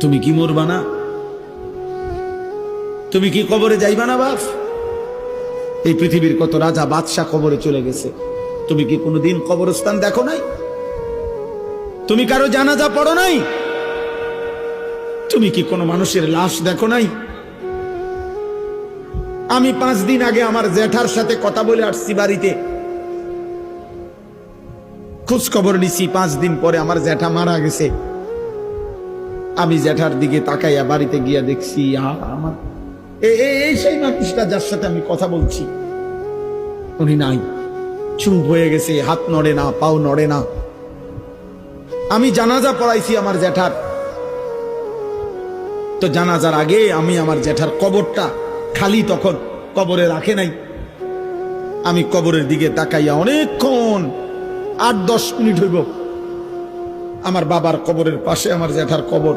তুমি কি মরবা না? তুমি কি কবরে যাইবা না, বাপ? এই পৃথিবীর কত রাজা বাদশাহ কবরে চলে গেছে। তুমি কি কোনোদিন কবরস্থান দেখো নাই? তুমি কারও জানাজা পড়ো নাই? তুমি কি কোনো মানুষের লাশ দেখো নাই? আমি পাঁচ দিন আগে আমার জ্যাঠার সাথে কথা বলে আসছি বাড়িতে। খোঁজ খবর নিছি, পাঁচ দিন পরে আমার জ্যাঠা মারা গেছে। আমি জ্যাঠার দিকে তাকাইয়া বাড়িতে গিয়া দেখছি আমার এই সেই মানুষটা যার সাথে আমি কথা বলছি। উনি নাই। চুপ হয়ে গেছে, হাত নড়ে না, পাও নড়ে না। আমি জানাজা পড়াইছি আমার জ্যাঠার। তো জানাজার আগে আমি আমার জ্যাঠার কবরটা খালি তখন কবরে রাখে নাই। আমি কবরের দিকে তাকাইয়া অনেকক্ষণ, আট দশ মিনিট হইব। আমার বাবার কবরের পাশে আমার জ্যাঠার কবর।